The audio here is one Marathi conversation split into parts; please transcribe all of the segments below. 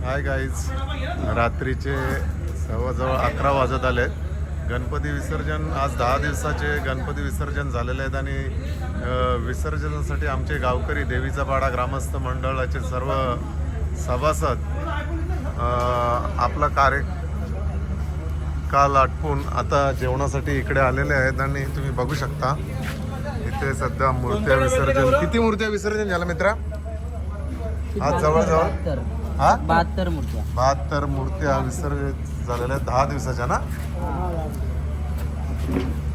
हाय गाईज रात्रीचे जवळजवळ अकरा वाजत आले गणपती विसर्जन आज दहा दिवसाचे गणपती विसर्जन झालेले आहेत आणि विसर्जनासाठी आमचे गावकरी देवीचा पाडा ग्रामस्थ मंडळाचे सर्व सभासद आपला कार्य काल आटपून आता जेवणासाठी इकडे आलेले आहेत आणि तुम्ही बघू शकता इथे सध्या मूर्त्या विसर्जन किती मूर्त्या विसर्जन झालं मित्रा? आज जवळजवळ हा? बहात्तर मूर्त्या. बहात्तर मूर्त्या विसर्जित झालेल्या दहा दिवसाच्या ना?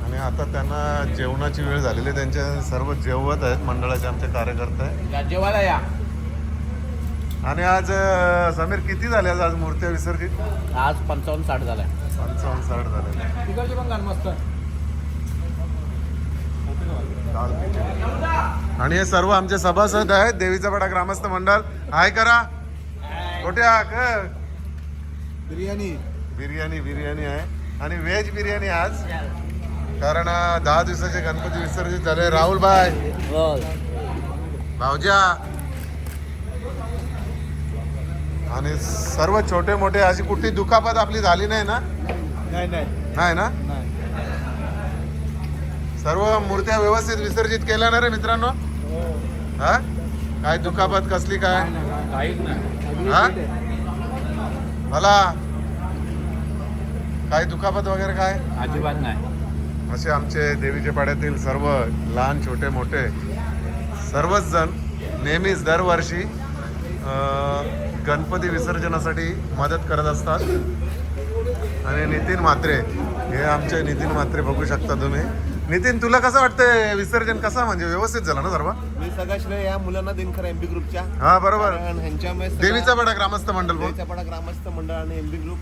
आणि आता त्यांना जेवणाची वेळ झालेली आहे. त्यांचे सर्व जेवत आहेत. मंडळाचे आमचे कार्यकर्ते. जेवायला या. आणि आज समीर किती झाल्या आज मूर्त्या विसर्जित आज पंचावन्न साठ झालाय पंचावन्न साठ खिचडी. आणि हे सर्व आमचे सभासद आहेत. देवीचा पाडा ग्रामस्थ मंडळ. हाय करा. कुठे हा क बिर्याणी. बिर्याणी बिर्याणी आहे. आणि व्हेज बिर्याणी आज. कारण दहा दिवसाचे गणपती विसर्जित झाले. राहुल बाय भाऊजा. आणि सर्व छोटे मोठे अशी कुठली दुखापत आपली झाली नाही ना? नाही नाही. नाही ना? सर्व मूर्त्या व्यवस्थित विसर्जित केल्या ना रे मित्रांनो? हा. काय दुखापत कसली काय? काहीच नाही. हा? मला? काय दुखापत वगैरे काय? अजिबात नाही. असे आमचे देवीच्या पाड्यातील सर्व लहान छोटे मोठे सर्वच जण नेहमीच दरवर्षी गणपती विसर्जनासाठी मदत करत असतात. आणि नितीन म्हात्रे हे आमचे नितीन म्हात्रे बघू शकता तुम्ही. नितीन तुला कसं वाटतंय विसर्जन कसं म्हणजे व्यवस्थित झालं ना सर्व? मी सगळ्या या मुलांना देईन खरं एमबी ग्रुपच्या हा बरोबर. कारण ह्यांच्यामुळे सगळा देवीचा पाडा ग्रामस्थ मंडळ बोल देवीचा पाडा ग्रामस्थ मंडळ आणि एमबी ग्रुप